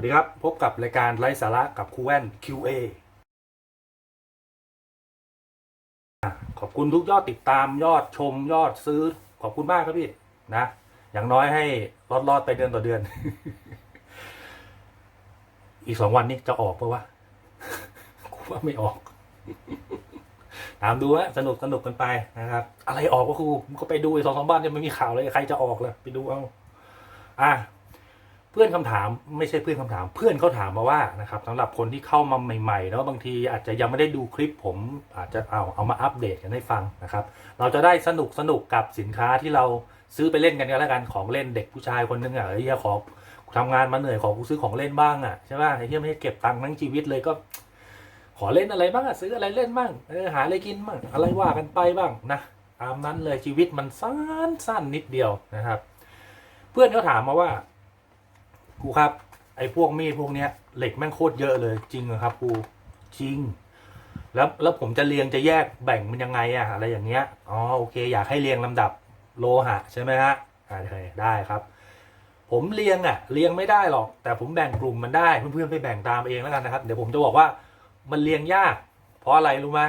วัสดีครับ พบกับรายการไร้สาระกับครูแว่น QA ขอบคุณทุกยอดติดตามยอดชมยอดซื้อ ขอบคุณมากครับพี่นะ อย่างน้อยให้รอดรอดๆไปเดือนต่อเดือน อีกสองวันนี้จะออกปะวะกูว่าไม่ออก ตามดูฮะสนุกสนุกกันไปนะครับ อะไรออกก็ครูก็ไปดูไอ้สองสามบ้านเนี่ยไม่มีข่าวเลยใครจะออกเลยไปดูเอา อะ เพื่อนคำถามไม่ใช่เพื่อนคำถาม เพื่อนเขาถามมาว่านะครับสำหรับคนที่เข้ามาใหม่ๆเนาะบางทีอาจจะยังไม่ได้ดูคลิปผมอาจจะเอาเอามาอัปเดตกันให้ฟังนะครับ เราจะได้สนุกสนุกกับสินค้าที่เราซื้อไปเล่นกันก็แล้วกันของเล่นเด็กผู้ชายคนนึงอะเฮ้ยขอทำงานมาเหนื่อยขอกูซื้อของเล่นบ้างอะใช่ป่ะไอ้เหี้ยไม่ให้เก็บตังค์ทั้งชีวิตเลยก็ ขอเล่นอะไรบ้างอะซื้ออะไรเล่นบ้างเออหาอะไรกินบ้างอะไรว่ากันไปบ้างนะตามนั้นเลยชีวิตมันสั้นสั้นนิดเดียวนะครับ เพื่อนเขาถามมาว่า ครูครับ ไอ้พวกมีดพวกเนี้ยเหล็กแม่งโคตรเยอะเลยจริงเหรอครับครูจริง แล้วแล้วผมจะเรียงจะแยกแบ่งมันยังไงอะอะไรอย่างเงี้ยอ๋อโอเค อยากให้เรียงลำดับโลหะใช่ไหมฮะอ่าโอเคได้ครับ ผมเรียงอะเรียงไม่ได้หรอก แต่ผมแบ่งกลุ่มมันได้เพื่อนๆไปแบ่งตามเองแล้วกันนะครับ เดี๋ยวผมจะบอกว่ามันเรียงยาก เพราะอะไรรู้ไหม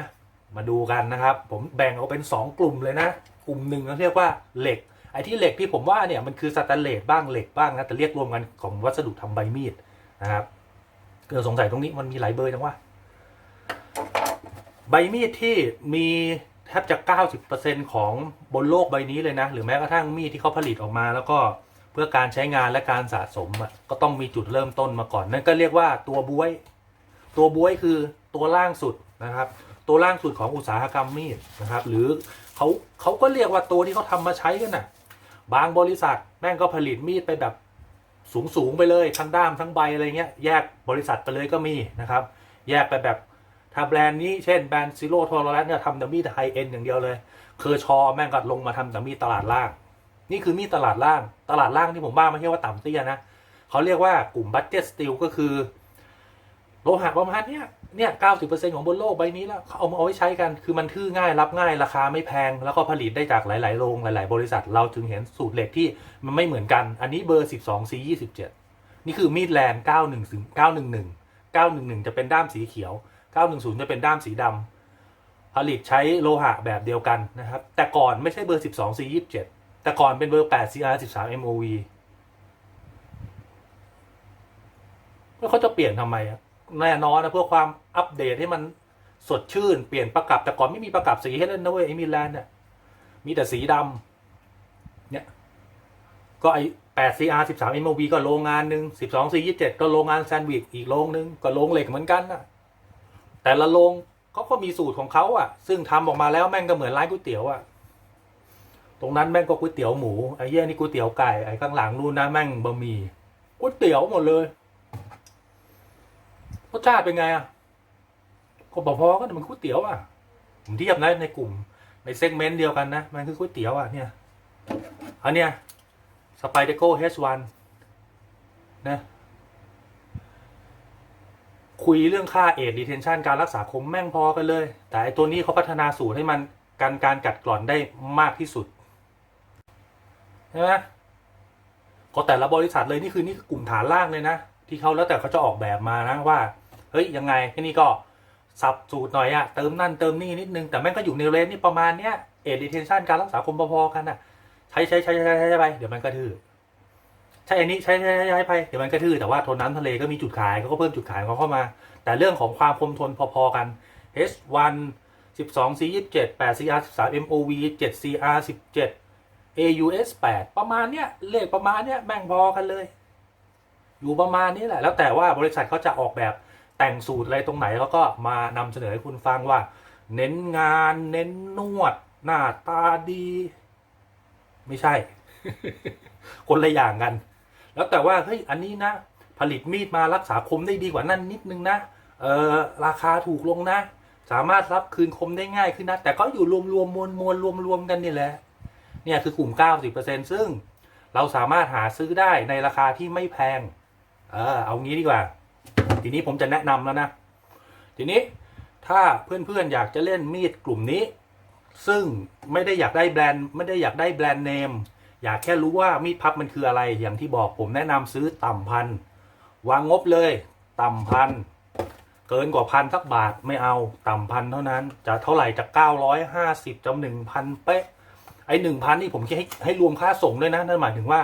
มาดูกันนะครับ ผมแบ่งออกเป็นสองกลุ่มเลยนะ กลุ่มหนึ่งเขาเรียกว่าเหล็ก ไอ้ที่เหล็กที่ผมว่าเนี่ยมันคือสแตนเลสบ้างเหล็กบ้างนะแต่เรียกรวมกันของวัสดุทำใบมีดนะครับเกิดสงสัยตรงนี้มันมีหลายเบอร์จังว่า ใบมีดที่มีแทบจะ 90%ของบนโลกใบนี้เลยนะ หรือแม้กระทั่งมีดที่เขาผลิตออกมาแล้วก็เพื่อการใช้งานและการสะสมอะก็ต้องมีจุดเริ่มต้นมาก่อน นั่นก็เรียกว่าตัวบวย ตัวบวยคือตัวล่างสุดนะครับ ตัวล่างสุดของอุตสาหกรรมมีดนะครับ หรือเขาเขาก็เรียกว่าตัวที่เขาทำมาใช้กันน่ะ บางบริษัทแม่งก็ผลิตมีดไปแบบสูงสูงๆไปเลยทั้งด้ามทั้งใบอะไรเงี้ยแยกบริษัทไปเลยก็มีนะครับ แยกไปแบบถ้าแบรนด์นี้เช่นแบรนด์ซิโร่ทอร์เรนเนี่ยทำแต่มีดไฮเอ็นอย่างเดียวเลย เคอร์ชอแม่งก็ลงมาทำแต่มีดตลาดล่าง นี่คือมีดตลาดล่าง ตลาดล่างที่ผมว่าไม่ใช่ว่าต่ำเตี้ยนะเขาเรียกว่ากลุ่มบัตเจ็ตสตีลก็คือ โลหะประมาณเนี้ยเนี่ยเก้าสิบเปอร์เซ็นของบนโลกใบนี้แล้วเขาเอามาเอาไว้ใช้กัน คือมันทื่อง่ายรับง่ายราคาไม่แพง แล้วก็ผลิตได้จากหลาย ๆ โรงหลาย ๆ บริษัท เราจึงเห็นสูตรเหล็กที่มันไม่เหมือนกัน อันนี้เบอร์สิบสอง C ยี่สิบเจ็ดนี่คือมีดแลนเก้าหนึ่งถึงเก้าหนึ่งหนึ่งเก้าหนึ่งหนึ่งจะเป็นด้ามสีเขียวเก้าหนึ่งศูนย์จะเป็นด้ามสีดำผลิตใช้โลหะแบบเดียวกันนะครับ แต่ก่อนไม่ใช่เบอร์สิบสอง C ยี่สิบเจ็ดแต่ก่อนเป็นเบอร์แปด CR สิบสาม MOV แล้วเขาจะเปลี่ยนทำไมอะ แน่นอนนะเพื่อความอัปเดตให้มันสดชื่นเปลี่ยนประกับแต่ก่อนไม่มีประกับสีให้เล่นนะเว้ยไอมิลแลนด์เนี่ยมีแต่สีดำเนี่ย ก็ไอแปด CR สิบสาม MOV ก็โรงงานหนึ่งสิบสอง C ยี่สิบเจ็ดก็โรงงานแซนด์วิชอีกโรงหนึ่งก็โรงเหล็กเหมือนกันนะแต่ละโรงเขาก็มีสูตรของเขาอะซึ่งทำออกมาแล้วแม่งก็เหมือนร้านก๋วยเตี๋ยวอะตรงนั้นแม่งก็ก๋วยเตี๋ยวหมูไอ้เหี้ยนี่ก๋วยเตี๋ยวไก่ไอ้ข้างหลังนู่นนะแม่งบะหมี่ก๋วยเตี๋ยวหมดเลย รสชาติเป็นไงอะก็บอกพอก็มันก๋วยเตี๋ยวอะผมเทียบนะในกลุ่มในเซกเมนต์เดียวกันนะ มันคือก๋วยเตี๋ยวอะเนี่ย อันเนี้ยสไปเดโก้ H1 นนะ คุยเรื่องค่าเอ d ดีเทนชันการรักษาคมแม่งพอกันเลย แต่ไอตัวนี้เขาพัฒนาสูตรให้มันการการกัดกร่อนได้มากที่สุดใช่ไหมก็แต่ละบริษัทเลยนี่คือนี่คือกลุ่มฐานล่างเลยนะ ที่เขาแล้วแต่เขาจะออกแบบมานะว่า เฮ้ยยังไงแค่นี้ก็สับสูตรหน่อยอะเติมนั่นเติมนี่นิดนึงแต่แม่งก็อยู่ในเรนจ์นี่ประมาณเนี้ยเอ d ดีเทนชันการรักษาคมพอๆกันอะใช้ใช้ใช้ใช้ใช้ไปเดี๋ยวมันกระทือใช้อันนี้ใช้ใช้ใช้ใช้ไปเดี๋ยวมันกระทือแต่ว่าทนน้ำทะเลก็มีจุดขายเขาก็เพิ่มจุดขายเขาเข้ามา แต่เรื่องของความคมทนพอๆกัน H1 12 C 27 8 CR 13 MOV 7 CR 17 AUS 8ประมาณเนี้ยเลขประมาณเนี้ยแม่งพอกันเลย อยู่ประมาณนี้แหละ แล้วแต่ว่าบริษัทเขาจะออกแบบ แต่งสูตรอะไรตรงไหนเขาก็มานำเสนอให้คุณฟังว่า เน้นงานเน้นนวด หน้าตาดี ไม่ใช่ คนละอย่างกัน แล้วแต่ว่าเฮ้ยอันนี้นะ ผลิตมีดมารักษาคมได้ดีกว่านั่นนิดนึงนะเออราคาถูกลงนะ สามารถรับคืนคมได้ง่ายขึ้นนะ แต่ก็อยู่รวมรวมมวลมวลรวมรวมกันนี่แหละเนี่ยคือกลุ่ม 90%ซึ่งเราสามารถหาซื้อได้ในราคาที่ไม่แพง เออเอางี้ดีกว่า ทีนี้ผมจะแนะนำแล้วนะ ทีนี้ถ้าเพื่อนๆอยากจะเล่นมีดกลุ่มนี้ ซึ่งไม่ได้อยากได้แบรนด์ ไม่ได้อยากได้แบรนด์เนม อยากแค่รู้ว่ามีดพับมันคืออะไรอย่างที่บอกผมแนะนำซื้อต่ำพันวางงบเลย ต่ำพันเกินกว่าพันสักบาทไม่เอาต่ำพันเท่านั้นจะเท่าไหร่จะเก้าร้อยห้าสิบจะหนึ่งพันเป๊ะไอหนึ่งพันนี่ผมคิดให้ให้รวมค่าส่งด้วยนะนั่นหมายถึงว่า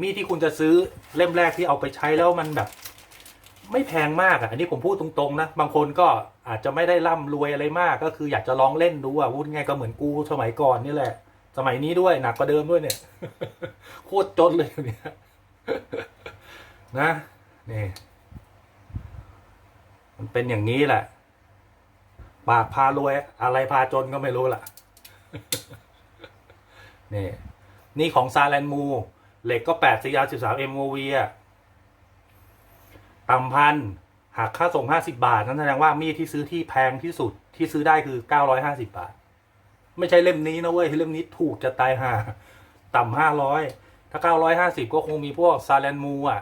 มีดที่คุณจะซื้อเล่มแรกที่เอาไปใช้แล้วมันแบบ ไม่แพงมากอะอันนี้ผมพูดตรงๆนะบางคนก็อาจจะไม่ได้ร่ำรวยอะไรมาก ก็คืออยากจะลองเล่นดูอะพูดง่ายก็เหมือนกูสมัยก่อนนี่แหละ สมัยนี้ด้วยหนักกว่าเดิมด้วยเนี่ย โคตรจนเลยเนี่ยนะนี่มันเป็นอย่างนี้แหละปากพารวยอะไรพาจนก็ไม่รู้ล่ะนี่นี่ของซาแลนมู เหล็กก็แปดสียาวสิบสามเอ็มโอวีอะ ต่ำพันหักค่าส่งห้าสิบาท นั่นแสดงว่ามีดที่ซื้อที่แพงที่สุดที่ซื้อได้คือเก้าร้อยห้าสิบาท ไม่ใช่เล่มนี้นะเว้ยเล่มนี้ถูกจะตายห่าต่ำห้าร้อยถ้าเก้าร้อยห้าสิบก็คงมีพวกซาแลนมูอะ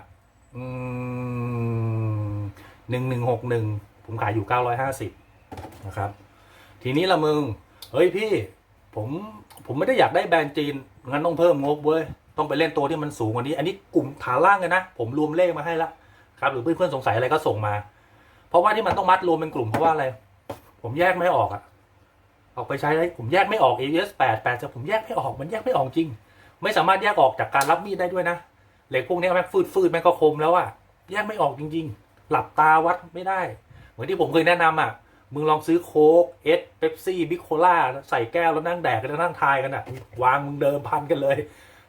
หนึ่งหนึ่งหกหนึ่งผมขายอยู่เก้าร้อยห้าสิบนะครับ ทีนี้ละมึง เฮ้ยพี่ ผมผมไม่ได้อยากได้แบรนด์จีน งั้นต้องเพิ่มงบเว้ย ต้องไปเล่นตัวที่มันสูงกว่านี้ อันนี้กลุ่มฐานล่างเลยนะ ผมรวมเลขมาให้ละ ครับ หรือเพื่อนๆสงสัยอะไรก็ส่งมา เพราะว่าที่มันต้องมัดรวมเป็นกลุ่มเพราะว่าอะไร ผมแยกไม่ออกอะออกไปใช้ได้ผมแยกไม่ออก AES 8 8จะผมแยกไม่ออกมันแยกไม่ออกจริง ไม่สามารถแยกออกจากการรับมีดได้ด้วยนะเหล็กพวกนี้แม่งฟืดฟืดแม่งก็คมแล้วอะแยกไม่ออกจริง ๆ หลับตาวัดไม่ได้ เหมือนที่ผมเคยแนะนำอะมึงลองซื้อโค้กเอสเป๊ปซี่บิ๊กโคล่าใส่แก้วแล้วนั่งแดกกันแล้วนั่งทายกันอะวางมึงเดิมพันกันเลย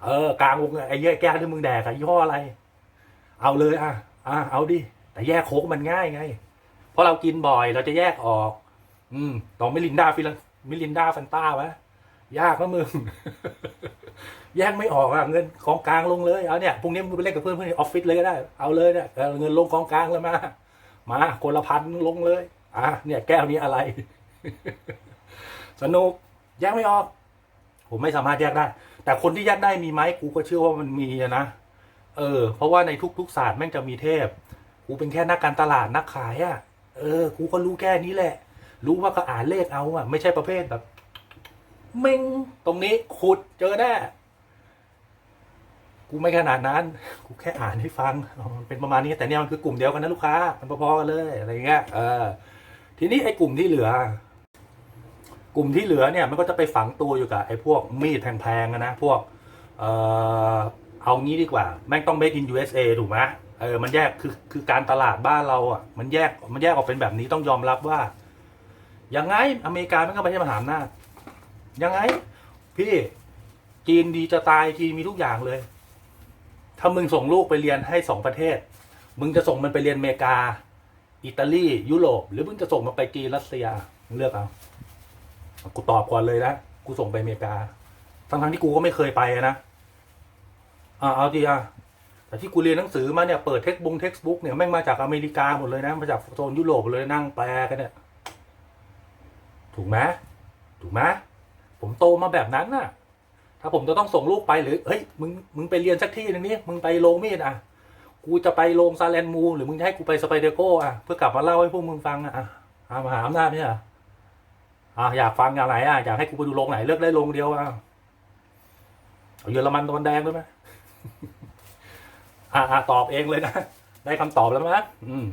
เออกลางวงไอ้เหี้ยแก้วที่มึงแดกอะยี่ห้ออะไร เอาเลยอะ อะเอาดิ แต่แยกโค้กมันง่ายไง เพราะเรากินบ่อยเราจะแยกออก อืมต้องมิลินดาฟิลมิลินดาฟันต้าวะยากนะมึง แยกไม่ออกอะเงินของกลางลงเลย เอาเนี่ยพรุ่งนี้มึงไปเล่นกับเพื่อนเพื่อนออฟฟิศเลยก็ได้ เอาเลยเนี่ยเงินลงกองกลางเลยมา มาคนละพันลงเลย อะเนี่ย แก้วนี้อะไร สนุก แยกไม่ออก ผมไม่สามารถแยกได้ แต่คนที่แยกได้มีไหมกูก็เชื่อว่ามันมีนะ เออ เพราะว่าในทุก ๆ ศาสตร์แม่งจะมีเทพ กูเป็นแค่นักการตลาดนักขายอะ่ะ เออ กูก็รู้แค่นี้แหละ รู้ว่าก็อ่านเลขเอาอะ่ะ ไม่ใช่ประเภทแบบเม่งตรงนี้ขุดเจอแน่ กูไม่ขนาดนั้น กูแค่อ่านให้ฟังมันเป็นประมาณนี้ แต่เนี่ยมันคือกลุ่มเดียวกันนะลูกค้า มันพอๆกันเลยอะไรเงี้ย เออ ทีนี้ไอ้กลุ่มที่เหลือ กลุ่มที่เหลือเนี่ย มันก็จะไปฝังตัวอยู่กับไอ้พวกมีดแพงๆอะนะ พวก เอ่อ เอางี้ดีกว่า แม่งต้อง made in USA ถูกไหมเออมันแยกคือคือการตลาดบ้านเราอะมันแยกมันแยกออกเป็นแบบนี้ต้องยอมรับว่า ยังไงอเมริกามันก็ไม่ใช่มหาอำนาจยังไง พี่จีนดีจะตายจีนมีทุกอย่างเลย ถ้ามึงส่งลูกไปเรียนให้สองประเทศ มึงจะส่งมันไปเรียนอเมริกา อิตาลียุโรป หรือมึงจะส่งมันไปจีนรัสเซียมึงเลือกเอากูตอบก่อนเลยนะกูส่งไปอเมริกาทั้งๆที่กูก็ไม่เคยไปนะ อ่าเอาดีอะแต่ที่กูเรียนหนังสือมาเนี่ยเปิดเท็กบุ๊กเท็กบุ๊กเนี่ยแม่งมาจากอเมริกาหมดเลยนะมาจากโซนยุโรปเลยนั่งแปลกันเนี่ย ถูกไหมถูกไหมผมโตมาแบบนั้นน่ะ ถ้าผมจะต้องส่งลูกไปหรือเฮ้ยมึงมึงไปเรียนสักที่หนึงนี่มึงไปโรงมีดอะ กูจะไปโรงซาแลนมู หรือมึงจะให้กูไปสไปเดโก้อะเพื่อกลับมาเล่าให้พวกมึงฟังอะอะอะมหาอำนาจเนี่ยออะอยากฟังอย่างไหนอะอยากให้กูไปดูโรงไหนเลือกได้โรงเดียวอะเอาเยอรมันตะวันแดงด้วยไหม อ่าตอบเองเลยนะ ได้คำตอบแล้วมั้ยอืม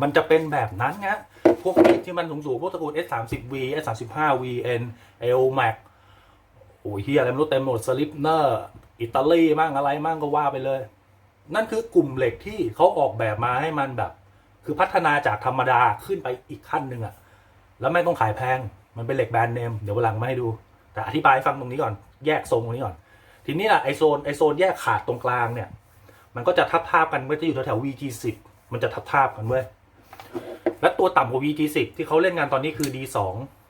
มันจะเป็นแบบนั้นไงพวกมีดที่มันสูงสูงๆพวกตระกูล S 3 0 V S 3 5 V N L Max โอ้ยเฮียอะไรไม่รู้เต็มหมดสลิปเนอร์อิตาลีมั่งอะไรมั่งก็ว่าไปเลย นั่นคือกลุ่มเหล็กที่เขาออกแบบมาให้มันแบบ คือพัฒนาจากธรรมดาขึ้นไปอีกขั้นหนึ่งอะแล้วไม่ต้องขายแพง มันเป็นเหล็กแบรนด์เนม เดี๋ยววันหลังมาให้ดู แต่อธิบายฟังตรงนี้ก่อน แยกทรงตรงนี้ก่อน ทีนี้ล่ะไอโซนไอโซนแยกขาดตรงกลางเนี่ย มันก็จะทับทาบกันมันจะอยู่แถวๆ VT10 มันจะทับทาบกันเว้ยและตัวต่ำกว่า VT10 ที่เขาเล่นงานตอนนี้คือ D2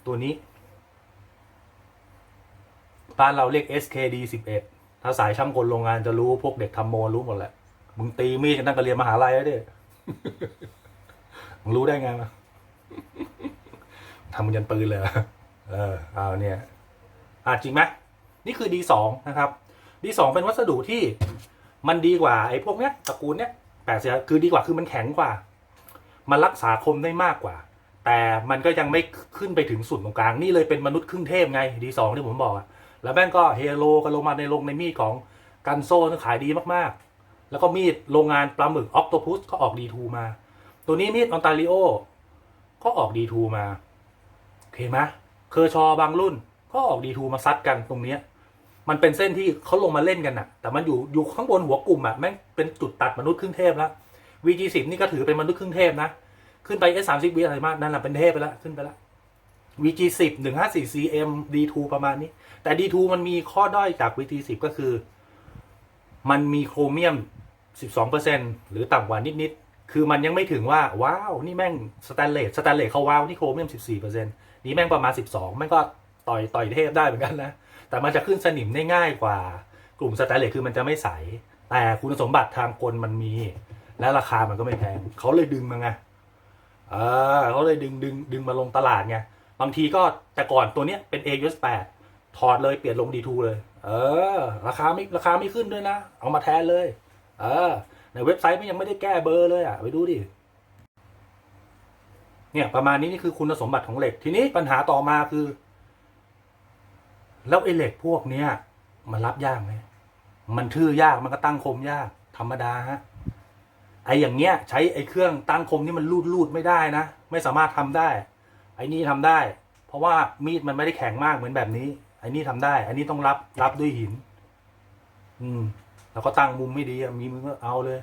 ตัวนี้บ้านเราเรียก SKD11 ถ้าสายช่างกลโรงงานจะรู้พวกเด็กทำโมรู้หมดแหละมึงตีมีดกันตั้งแต่เรียนมหาลัยแล้วดิมึงรู้ได้ไงมาทำมันยันปืนเลยเอเออเอาเนี่ยอะจริงไหม นี่คือ D2 นะครับ D2 เป็นวัสดุที่มันดีกว่าไอ้พวกเนี้ยตระกูลเนี้ยแปดเสียคือดีกว่าคือมันแข็งกว่า มันรักษาคมได้มากกว่า แต่มันก็ยังไม่ขึ้นไปถึงศูนย์ตรงกลางนี่เลยเป็นมนุษย์ครึ่งเทพไงดีสองที่ผมบอกอะแล้วแม่งก็เฮโลกันลงมาในลงในมีดของกันโซ่ที่ขายดีมากๆ แล้วก็มีดโรงงานปลาหมึกอ c โตพุสก็ออก D2 มา ตัวนี้มีดออนตาริโอก็ออก D2 มา โอเคไหมเคอร์ชอบางรุ่นก็ออก D2 มาซัดกันตรงเนี้ย มันเป็นเส้นที่เขาลงมาเล่นกันนะแต่มันอยู่อยู่ข้างบนหัวกลุ่มอะแม่งเป็นจุดตัดมนุษย์ครึ่งเทพแล้ว VG10 นี่ก็ถือเป็นมนุษย์ครึ่งเทพนะ ขึ้นไป S30 วิอะไรมากนั่นแหละเป็นเทพไปแล้วขึ้นไปแล้ว VG10 154 cm D2 ประมาณนี้ แต่ D2 มันมีข้อด้อยจาก VG10 ก็คือ มันมีโครเมียม12%หรือต่ำกว่านิดๆคือมันยังไม่ถึงว่าว้าวนี่แม่งสแตนเลสสแตนเลสเขาว้าวนี่โครเมียม14%นี่แม่งประมาณ12แม่งก็ต่อยต่อยเทพได้เหมือนกันนะ แต่มันจะขึ้นสนิมได้ง่ายกว่ากลุ่มสแตนเลสคือมันจะไม่ใส แต่คุณสมบัติทางกลมันมี และราคามันก็ไม่แพงเขาเลยดึงมาไงเออเขาเลยดึงดึงดึงมาลงตลาดไงบางทีก็แต่ก่อนตัวเนี้ยเป็น AUS 8ถอดเลยเปลี่ยนลง D2 เลย เออ ราคาไม่ราคาไม่ขึ้นด้วยนะ เอามาแทนเลย เออ ในเว็บไซต์มันยังไม่ได้แก้เบอร์เลยอะ ไปดูดิ เนี่ยประมาณนี้นี่คือคุณสมบัติของเหล็ก ทีนี้ปัญหาต่อมาคือ แล้วไอ้เหล็กพวกเนี้ยมันรับยากไหมมันทื่อยากมันก็ตั้งคมยาก ธรรมดาฮะไอ้อย่างเงี้ย ใช้ไอ้เครื่องตั้งคมนี่มันรูดรูดไม่ได้นะไม่สามารถทำได้ ไอ้นี่ทำได้ เพราะว่ามีดมันไม่ได้แข็งมากเหมือนแบบนี้ ไอ้นี่ทำได้ไอันนี้ต้องรับรับด้วยหิน อืม แล้วก็ตั้งมุมไม่ดีมีมือก็เอาเลย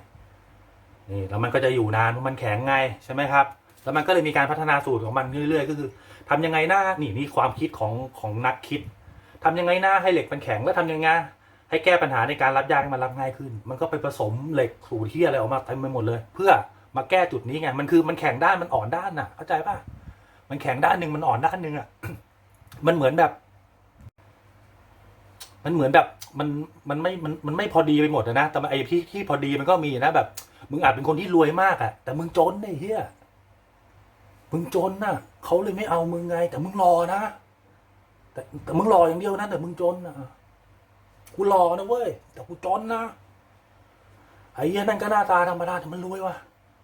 นี่แล้วมันก็จะอยู่นานเพราะมันแข็งไงใช่ไหมครับ แล้วมันก็เลยมีการพัฒนาสูตรของมันเรื่อยๆ ก็คือทำยังไงน้านี่นี่ความคิดของของนักคิด ทำยังไงหน้าให้เหล็กมันแข็งแล้วทำยังไงให้แก้ปัญหาในการรับยางให้มันรับง่ายขึ้น มันก็ไปผสมเหล็กสูตรที่อะไรออกมาเต็มไปหมดเลย เพื่อมาแก้จุดนี้ไงมันคือมันแข็งด้านมันอ่อนด้านน่ะเข้าใจป่ะมันแข็งด้านหนึ่งมันอ่อนด้านหนึ่งอะมันเหมือนแบบ มันเหมือนแบบมันมันไม่มันมันไม่พอดีไปหมดนะแต่ไอ้ที่ที่พอดีมันก็มีนะแบบ มึงอาจเป็นคนที่รวยมากอะแต่มึงจนไอ้เหี้ยมึงจนน่ะเขาเลยไม่เอามึงไง แต่มึงรอนะ แต่แต่มึงรออย่างเดียวนะแต่มึงจนนะกูรอนะเว้ยแต่กูจนนะไอ้เหี้ยนั่นก็หน้าตาธรรมดาแต่มันรวยวะ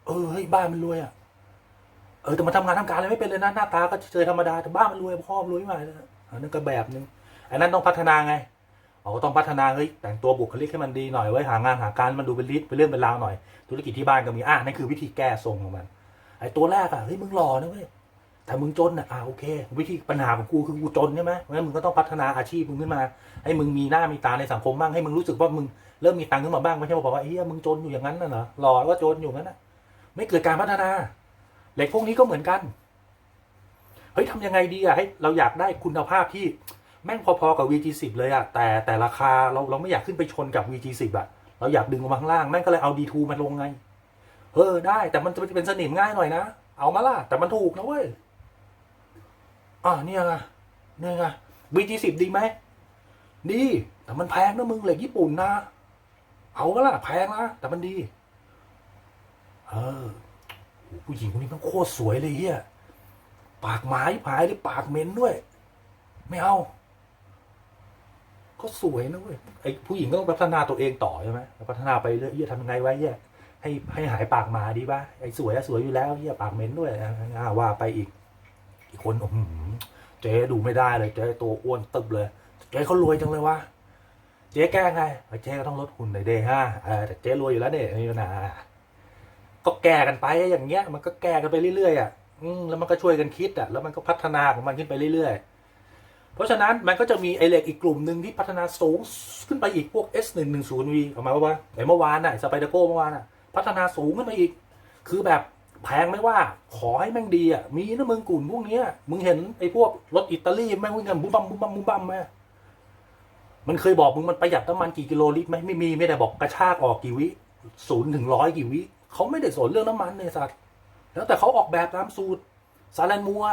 เออเฮ้ยบ้านมันรวยอะเออแต่มันทำงานทำการอะไรไม่เป็นเลยนะหน้าตาก็เฉยๆธรรมดาแต่บ้านมันรวยพ่อมันรวยมาเลยนะอันนั้นก็แบบนึงไอ้นั่นต้องพัฒนาไงอ๋อต้องพัฒนาเฮ้ยแต่งตัวบุคลิกให้มันดีหน่อยไว้หางานหาการมันดูเป็นลิสเป็นเรื่องเป็นราวหน่อย ธุรกิจที่บ้านก็มีอะนั่นคือวิธีแก้ทรงของมันไอ้ตัวแรกอะเฮ้ยมึงหล่อนะเว้ย แต่มึงจนอะอ่าโอเค วิธีปัญหาของกูคือกูจนใช่ไหมเพราะงั้นมึงก็ต้องพัฒนาอาชีพมึงขึ้นมา ให้มึงมีหน้ามีตาในสังคมบ้างให้มึงรู้สึกว่ามึงเริ่มมีตังค์ขึ้นมาบ้างไม่ใช่บอกว่าเฮ้ยมึงจนอยู่อย่างนั้นน่ะเหรอหล่อว่าจนอยู่งั้นน่ะ ไม่เกิดการพัฒนาเหล็กพวกนี้ก็เหมือนกันเฮ้ยทำยังไงดีอะให้เราอยากได้คุณภาพที่แม่งพอๆกับ VG10 เลยอะแต่แต่ราคาเราเราไม่อยากขึ้นไปชนกับ VG10 อะ เราอยากดึงลงมาข้างล่างแม่งก็เลยเอา D2 มาลงไงเออได้ แต่มันจะเป็นสนิมง่ายหน่อยนะเอามาล่ะแต่มันถูกนะเว้ย อ่าเนี่ยไงเนี่ยไง VG10 ดีไหมดี แต่มันแพงนะมึงเหล็กญี่ปุ่นนะ เอาก็ล่ะ แพงนะ แต่มันดี เออ ผู้หญิงคนนี้มันโคตรสวยเลยเฮียปากหมายผายด้วยปากเหม็นด้วย ไม่เอา ก็สวยนะเว้ยไอผู้หญิงก็ต้องพัฒนาตัวเองต่อใช่ไหมพัฒนาไปเรื่อยเฮียทำยังไงไว้เฮียให้ให้หายปากหมาดีป่ะไอ้สวยอะสวยอยู่แล้วเฮียปากเหม็นด้วยอ่าว่าไปอีก อีกคนอืเจ๊ดูไม่ได้เลยเจ๊ตัวอ้วนตึบเลยเจ๊เขารวยจังเลยวะเจ๊แก้ไงเจ๊ก็ต้องลดหุ่นหน่อยเด้ฮะแต่เจ๊รวยอยู่แล้วเนี่ยไม่มีปัญหาก็แก้กันไปอย่างเงี้ย มันก็แก้กันไปเรื่อยๆอะแล้วมันก็ช่วยกันคิดอะแล้วมันก็พัฒนาของมันขึ้นไปเรื่อยๆ เพราะฉะนั้นมันก็จะมีไอเล็กอีกกลุ่มหนึ่งที่พัฒนาสูงขึ้นไปอีกพวก S110V ออกมาว่าไอเมื่อวานน่ะสไปเดอร์โกเมื่อวานน่ะ พัฒนาสูงขึ้นมาอีก คือแบบ แพงไม่ว่า ขอให้แม่งดีอะ มีนะมึงกลุ่มพวกเนี้ย มึงเห็นไอ้พวกรถอิตาลีแม่งวิ่งกันบุ้มบัมบุ้มบัมบุ้มบัมไหมมันเคยบอกมึงมันประหยัดน้ำมันกี่กิโลลิตรไหมไม่มีไม่ได้บอกกระชากออกกี่วิศูนย์ถึงร้อยกี่วิเขาไม่ได้สนเรื่องน้ำมันเลยสัตว์แล้วแต่เขาออกแบบตามสูตรซาแลนมัว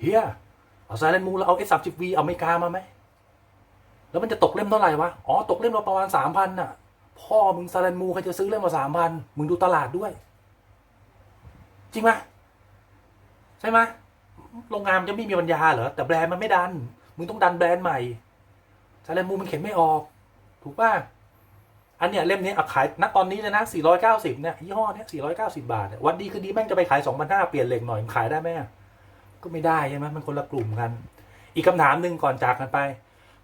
เฮียเอาซาแลนมัวแล้วเอา S30V อเมริกามาไหมแล้วมันจะตกเล่มเท่าไหร่วะอ๋อตกเล่มละประมาณสามพันน่ะ พ่อมึงซาแลนมูใครจะซื้อเล่มมาสามพันมึงดูตลาดด้วย จริงไหมใช่ไหมโรงงานมันจะไม่มีปัญญาเหรอแต่แบรนด์มันไม่ดัน มึงต้องดันแบรนด์ใหม่ซาแลมูมันเข็นไม่ออก ถูกป่ะอันเนี้ยเล่มนี้อะขายณตอนนี้เลยนะ 490 เนี่ยยี่ห้อเนี้ย490 บาท วันดีคือดีแม่งจะไปขาย 2,500 เปลี่ยนเหล็กหน่อยมันขายได้ไหมก็ไม่ได้ใช่ไหมมันคนละกลุ่มกัน อีกคำถามหนึ่งก่อนจากกันไป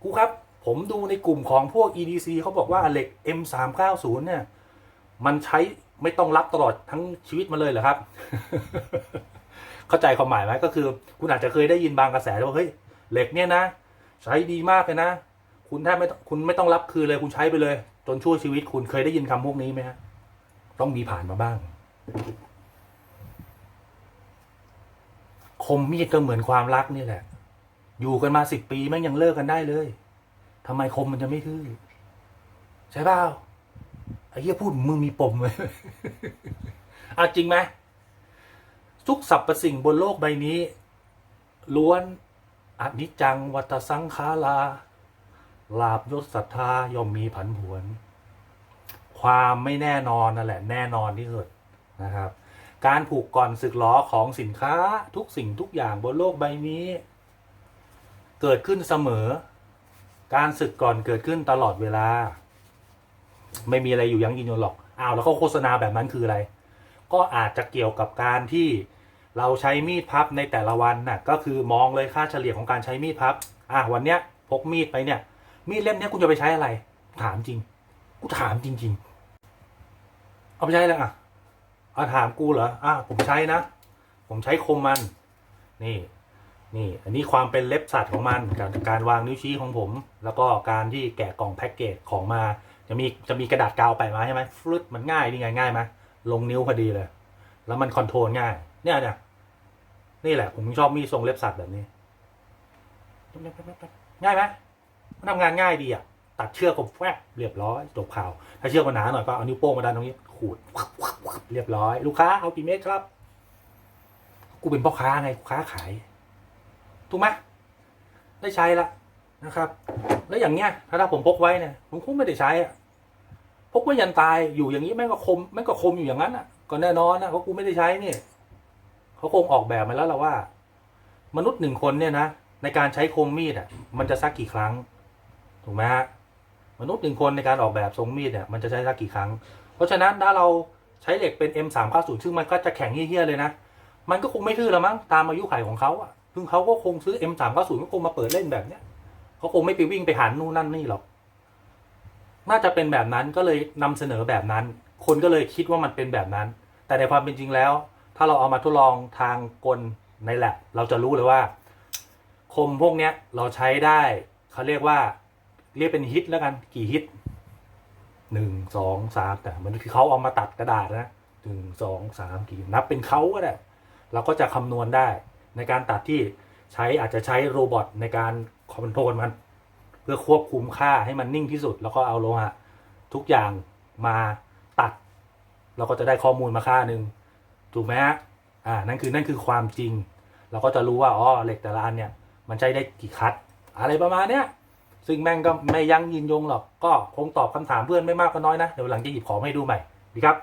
ครูครับ ผมดูในกลุ่มของพวก EDC เขาบอกว่าเหล็ก M390 เนี่ย มันใช้ ไม่ต้องรับตลอดทั้งชีวิตมาเลยเหรอครับ เข้าใจความหมายไหมก็คือ คุณอาจจะเคยได้ยินบางกระแสว่าเฮ้ยเหล็กเนี่ยนะ ใช้ดีมากเลยนะ คุณแทบไม่ต้องคุณไม่ต้องรับคืนเลยคุณใช้ไปเลย จนชั่วชีวิตคุณเคยได้ยินคำพวกนี้ไหมฮะต้องมีผ่านมาบ้าง คมมีดก็เหมือนความรักนี่แหละ อยู่กันมาสิบปีแม่งยังเลิกกันได้เลยทำไมคมมันจะไม่ทื่อใช่เปล่า ไอ้เหี้ยพูดมึงมีปมเลยอะจริงไหมทุกสรรพสิ่งบนโลกใบนี้ ล้วนอนิจจังวัตสังขาราลาบยศศรัทธาย่อมมีผันผวน ความไม่แน่นอนนั่นแหละแน่นอนที่สุดนะครับ การผูกก่อนสึกล้อของสินค้าทุกสิ่งทุกอย่างบนโลกใบนี้ เกิดขึ้นเสมอ การศึกก่อนเกิดขึ้นตลอดเวลา ไม่มีอะไรอยู่ยั้งยืนยนหรอกอ้าวแล้วเขาโฆษณาแบบนั้นคืออะไร ก็อาจจะเกี่ยวกับการที่เราใช้มีดพับในแต่ละวันน่ะก็คือมองเลยค่าเฉลี่ยของการใช้มีดพับอะวันเนี้ยพกมีดไปเนี่ย มีดเล่มเนี้ยคุณจะไปใช้อะไร ถามจริง กูถามจริง ๆ เอาไปใช้อะไรอะเอาถามกูเหรออะผมใช้นะ ผมใช้คมมัน นี่ นี่ อันนี้ความเป็นเล็บสัตว์ของมันการการวางนิ้วชี้ของผม แล้วก็การที่แกะกล่องแพ็กเกจของมา จะมีจะมีกระดาษกาวไปมาใช่ไหมฟลุดมันง่ายนี่ไงง่ายไหมลงนิ้วพอดีเลย แล้วมันคอนโทรลง่าย เนี่ยเนี่ยนี่แหละ ผมชอบมีทรงเล็บสัตว์แบบนี้ ง่ายไหมมันทำงานง่ายดีอะ ตัดเชือกก็แฟบเรียบร้อยจบข่าว ถ้าเชือกมันหนาหน่อยก็เอานิ้วโป้งมาดันตรงนี้ ขูดเรียบร้อย ลูกค้าเอากี่เมตรครับ กูเป็นพ่อค้าไงกูค้าขาย ถูกไหมได้ใช้ละนะครับ แล้วอย่างเงี้ย ถ้าผมพกไว้เนี่ยผมคงไม่ได้ใช้อะ พกไว้ยันตายอยู่อย่างนี้แม่งก็คมแม่งก็คมอยู่อย่างนั้นอะ ก็แน่นอนนะเพราะกูไม่ได้ใช้นี่เขาคงออกแบบมาแล้วละว่า มนุษย์หนึ่งคนเนี่ยนะในการใช้คมมีดอะ มันจะสักกี่ครั้งถูกไหมฮะมนุษย์หนึ่งคนในการออกแบบทรงมีดเนี่ยมันจะใช้สักกี่ครั้ง เพราะฉะนั้นถ้าเราใช้เหล็กเป็น M390 ซึ่งมันก็จะแข็งเหี้ยๆเลยนะ มันก็คงไม่ทื่อละมั้งตามอายุไขของเขาอะซึ่งเขาก็คงซื้อ M390 ก็คงมาเปิดเล่นแบบเนี้ยเขาคงไม่ไปวิ่งไปหันนู่นนั่นนี่หรอก น่าจะเป็นแบบนั้นก็เลยนำเสนอแบบนั้น คนก็เลยคิดว่ามันเป็นแบบนั้น แต่ในความเป็นจริงแล้ว ถ้าเราเอามาทดลองทางกลในแลบเราจะรู้เลยว่า คมพวกเนี้ยเราใช้ได้เขาเรียกว่าเรียกเป็นฮิตแล้วกันกี่ฮิตหนึ่งสองสามแต่มันคือเขาเอามาตัดกระดาษนะหนึ่งสองสามกี่นับเป็นเขาก็ได้เราก็จะคำนวณได้ในการตัดที่ใช้อาจจะใช้โรบอทในการคอนโทรลมัน เพื่อควบคุมค่าให้มันนิ่งที่สุด แล้วก็เอาโลหะทุกอย่างมาตัด เราก็จะได้ข้อมูลมาค่าหนึ่งถูกไหมฮะอ่านั่นคือนั่นคือความจริง เราก็จะรู้ว่าอ๋อเหล็กแต่ละอันเนี่ย มันใช้ได้กี่คัด อะไรประมาณเนี้ยซึ่งแม่งก็ไม่ยั้งยืนยงหรอกก็คงตอบคำถามเพื่อนไม่มากก็น้อยนะเดี๋ยวหลังจะหยิบของให้ดูใหม่ดีครับ